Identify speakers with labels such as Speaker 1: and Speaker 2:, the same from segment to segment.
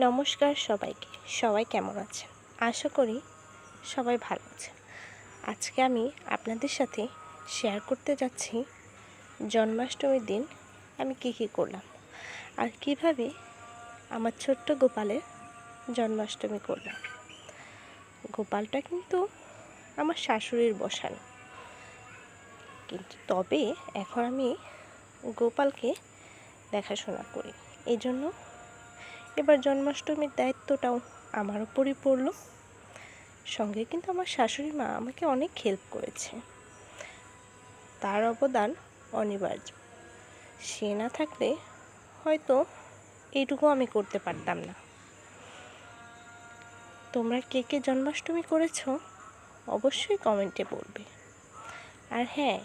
Speaker 1: নমস্কার সবাইকে। সবাই কেমন আছেন? আশা করি সবাই ভালো আছে আজকে আমি আপনাদের সাথে শেয়ার করতে যাচ্ছি জন্মাষ্টমীর দিন আমি কী কী করলাম আর কীভাবে আমার ছোট্ট গোপালের জন্মাষ্টমী করলাম। গোপালটা কিন্তু আমার শাশুড়ির বসানো। কিন্তু তবে এখন আমি গোপালকে দেখাশোনা করি। এই জন্য এবার জন্মাষ্টমীর দায়িত্বটাও আমার উপরই পড়ল। সঙ্গে কিন্তু আমার শাশুড়ি মা আমাকে অনেক হেল্প করেছে। তার অবদান অনিবার্য। সে না থাকলে হয়তো এইটুকু আমি করতে পারতাম না। তোমরা কে কে জন্মাষ্টমী করেছ অবশ্যই কমেন্টে বলবে। আর হ্যাঁ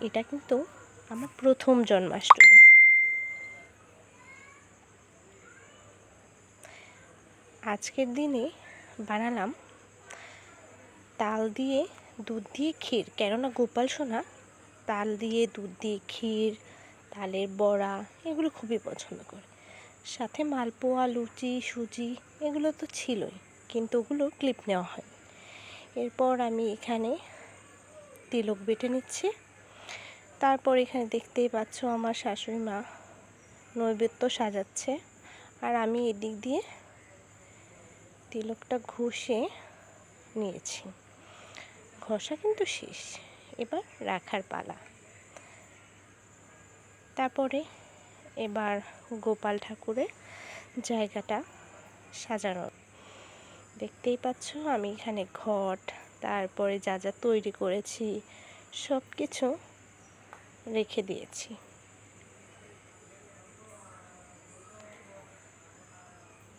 Speaker 1: এটা কিন্তু আমার প্রথম জন্মাষ্টমী। আজকের দিনে বানালাম তাল দিয়ে দুধ দিয়ে ক্ষীর। কেননা গোপাল সোনা তাল দিয়ে দুধ দিয়ে ক্ষীর, তালের বড়া এগুলো খুবই পছন্দ করে। সাথে মালপোয়া, লুচি, সুজি এগুলো তো ছিলই, কিন্তু ওগুলো ক্লিপ নেওয়া হয় এরপর আমি এখানে তিলক বেটে নিচ্ছি। তারপর এখানে দেখতেই পাচ্ছ আমার শাশুড়ি মা নৈবেদ্য সাজাচ্ছে। আর আমি এদিক দিয়ে তিলকটা ঘষে নিয়েছি। ঘষা কিন্তু শেষ। এবার রাখার পালা। তারপরে এবার গোপাল ঠাকুরের জায়গাটা সাজানো। দেখতেই পাচ্ছ, আমি এখানে ঘট, তারপরে যা যা তৈরি করেছি সব কিছু রেখে দিয়েছি।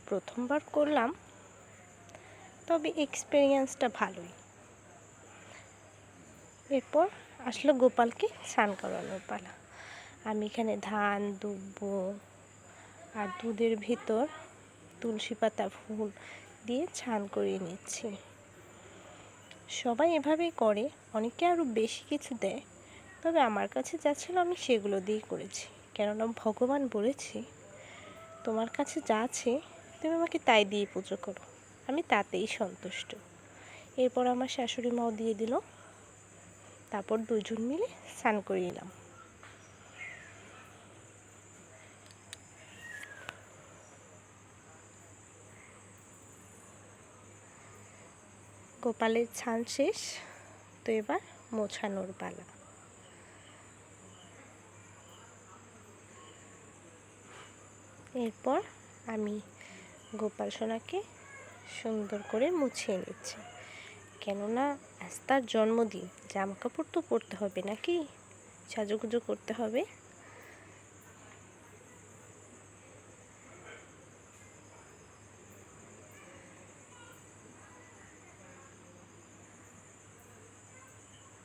Speaker 1: প্রথমবার করলাম তবে এক্সপিরিয়েন্সটা ভালোই। এরপর আসলো গোপালকে স্নান করানোর পালা। আমি এখানে ধান, দুব্ব আর দুধের ভিতর তুলসী পাতা, ফুল দিয়ে ছান করিয়ে নিচ্ছি। সবাই এভাবেই করে, অনেকে আরও বেশি কিছু দেয়। তবে আমার কাছে যা ছিল আমি সেগুলো দিয়েই করেছি। কেননা ভগবান বলেছি, তোমার কাছে যা আছে, তুমি আমাকে তাই দিয়ে পুজো করো। আমি তাতেই সন্তুষ্ট। এরপর আমার শাশুড়ি মাও দিয়ে দিল। তারপর দুজন মিলে স্নান করে নিলাম। গোপালের ছান শেষ, তো এবার মোছানোর পালা। এরপর আমি গোপাল সোনাকে সুন্দর করে মুছিয়ে নিচ্ছে। কেননা আজ তার জন্মদিন জামা কাপড় তো পরতে হবে নাকি? সাজুগুজু করতে হবে।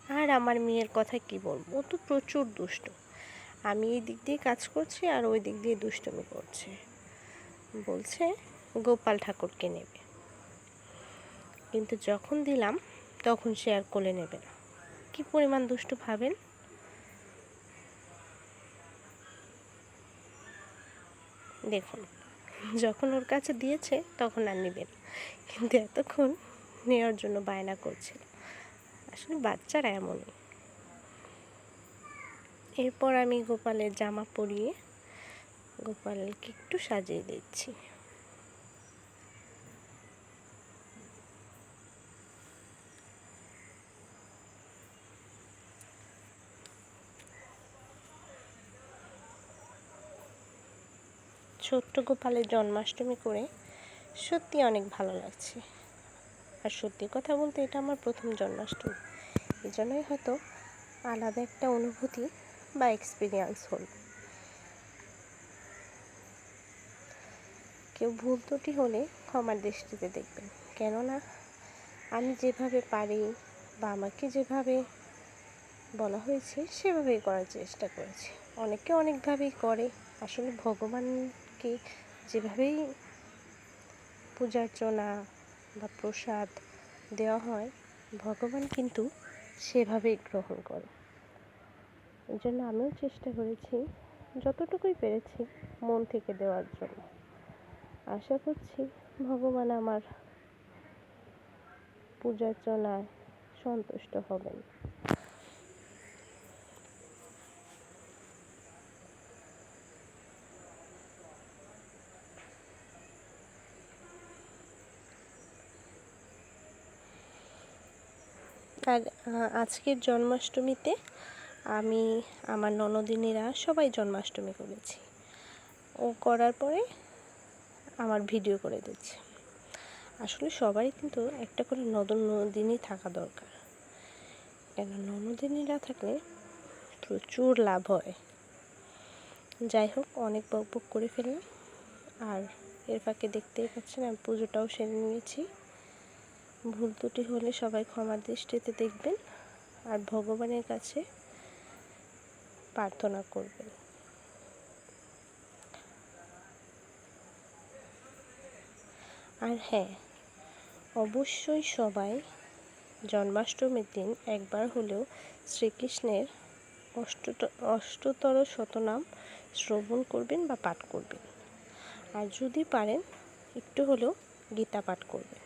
Speaker 1: আর আমার মেয়ের কথা কি বলব? ও তো প্রচুর দুষ্ট। আমি এই দিক দিয়ে কাজ করছি আর ওই দিক দিয়ে দুষ্টমি করছে। বলছে, গোপাল ঠাকুরকে নেবে। কিন্তু যখন দিলাম, তখন সে আর কোলে নেবে না। কি পরিমাণ দুষ্টু ভাবেন? দেখুন, যখন ওর কাছে দিয়েছে, তখন আর নেবে না। কিন্তু এতক্ষণ নেওয়ার জন্য বায়না করছিল। আসলে বাচ্চারা এমনই। এরপর আমি গোপালের জামা পরিয়ে গোপালকে একটু সাজিয়ে দিচ্ছি। ছোট্ট গোপালের জন্মাষ্টমী করে সত্যি অনেক ভালো লাগছে। আর সত্যি কথা বলতে এটা আমার প্রথম জন্মাষ্টমী। এই জন্যই হয়তো আলাদা একটা অনুভূতি বা এক্সপিরিয়েন্স হল। কেউ ভুল ত্রুটি হলে ক্ষমার দৃষ্টিতে দেখবেন। কেননা আমি যেভাবে পারি বা আমাকে যেভাবে বলা হয়েছে সেভাবেই করার চেষ্টা করেছি। অনেকে অনেকভাবেই করে। আসলে ভগবানকে যেভাবেই পূজার্চনা বা প্রসাদ দেওয়া হয়, ভগবান কিন্তু সেভাবেই গ্রহণ করে। এই জন্য আমিও চেষ্টা করেছি, যতটুকুই পেরেছি মন থেকে দেওয়ার জন্য। আশা করছি ভগবান আমার পূজার্চনায় সন্তুষ্ট হবেন। আর আজকের জন্মাষ্টমীতে আমি আমার ননদিনীরা সবাই জন্মাষ্টমী করেছি। ও করার পরে আমার ভিডিও করে দিচ্ছে। আসলে সবারই কিন্তু একটা করে নদন নদিনী থাকা দরকার। কেন ননদিনীরা থাকলে প্রচুর লাভ হয়। যাই হোক, অনেক বক বক করে ফেললাম। আর এর ফাঁকে দেখতেই পাচ্ছেন আমি পুজোটাও সেরে নিয়েছি। ভুল ত্রুটি হলে সবাই ক্ষমার দৃষ্টিতে দেখবেন আর ভগবানের কাছে প্রার্থনা করবেন। আর হ্যাঁ অবশ্যই সবাই জন্মাষ্টমীর দিন একবার হলেও শ্রীকৃষ্ণের অষ্টত, অষ্টতর শতনাম শ্রবণ করবেন বা পাঠ করবেন। আর যদি পারেন, একটু হলেও গীতা পাঠ করবেন।